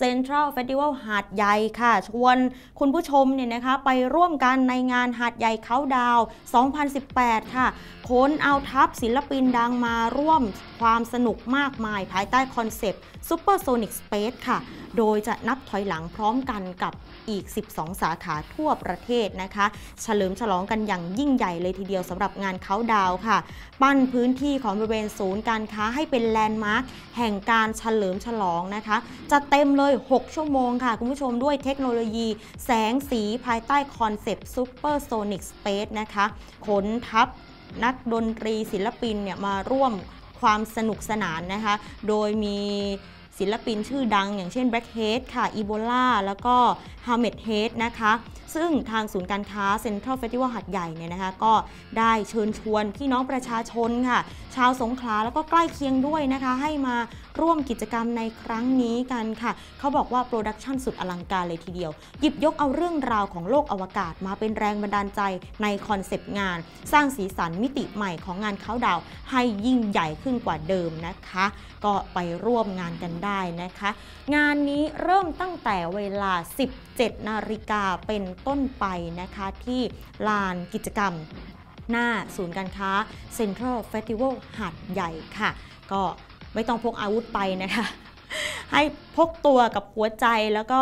Central Festival หาดใหญ่ค่ะ ชวนคุณผู้ชมเนี่ยนะคะไปร่วมกันในงานหาดใหญ่เขาดาว 2018 ค่ะค้นเอาทัพศิลปินดังมาร่วมความสนุกมากมายภายใต้คอนเซปต์ Supersonic Space ค่ะ โดยจะนับถอยหลังพร้อมกันกับอีก 12 สาขาทั่วประเทศนะคะ เฉลิมฉลองกันอย่างยิ่งใหญ่เลยทีเดียวสำหรับงานเขาดาวค่ะ ปั้นพื้นที่ของบริเวณศูนย์การค้าให้เป็นแลนด์มาร์คแห่งการเฉลิมฉลองนะคะ จะเต็มเลย6 ชั่วโมงค่ะ คุณผู้ชมด้วยเทคโนโลยีแสงสีภายใต้คอนเซปต์ซูเปอร์โซนิกสเปซนะคะขนทัพนักดนตรีศิลปินเนี่ยมาร่วมความสนุกสนานนะคะ โดยมีศิลปินชื่อดังอย่างเช่น Blackhead ค่ะ Ebola แล้วก็ h a m e t Head นะคะ ซึ่งทางศูนย์การค้า Central Festival หัดใหญ่เนี่ยนะคะก็ได้เชิญชวนพี่น้องประชาชนค่ะ ชาวสงขลาแล้วก็ใกล้เคียงด้วยนะคะ ให้มาร่วมกิจกรรมในครั้งนี้กันค่ะ เขาบอกว่าโปรดักชันสุดอลังการเลยทีเดียว หยิบยกเอาเรื่องราวของโลกอวกาศมาเป็นแรงบันดาลใจในคอนเซปต์งาน สร้างสีสันมิติใหม่ของงานเขาดาวให้ยิ่งใหญ่ขึ้นกว่าเดิมนะคะ ก็ไปร่วมงานกันได้นะคะ งานนี้เริ่มตั้งแต่เวลา 17 นาฬิกาเป็นต้นไปนะคะที่ลานกิจกรรมหน้าศูนย์การค้า Central Festival หาดใหญ่ค่ะ ก็ไม่ต้องพกอาวุธไปนะคะ ให้พกตัวกับหัวใจแล้วก็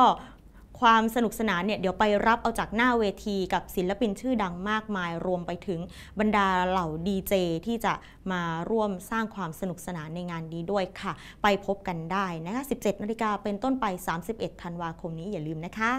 ความสนุกสนานเนี่ยเดี๋ยวไปรับเอาจากหน้าเวทีกับศิลปินชื่อดังมากมาย รวมไปถึงบรรดาเหล่าดีเจที่จะมาร่วมสร้างความสนุกสนานในงานนี้ด้วยค่ะ ไปพบกันได้นะคะ 17 นาฬิกาเป็นต้นไป 31 ธันวาคมนี้อย่าลืมนะคะ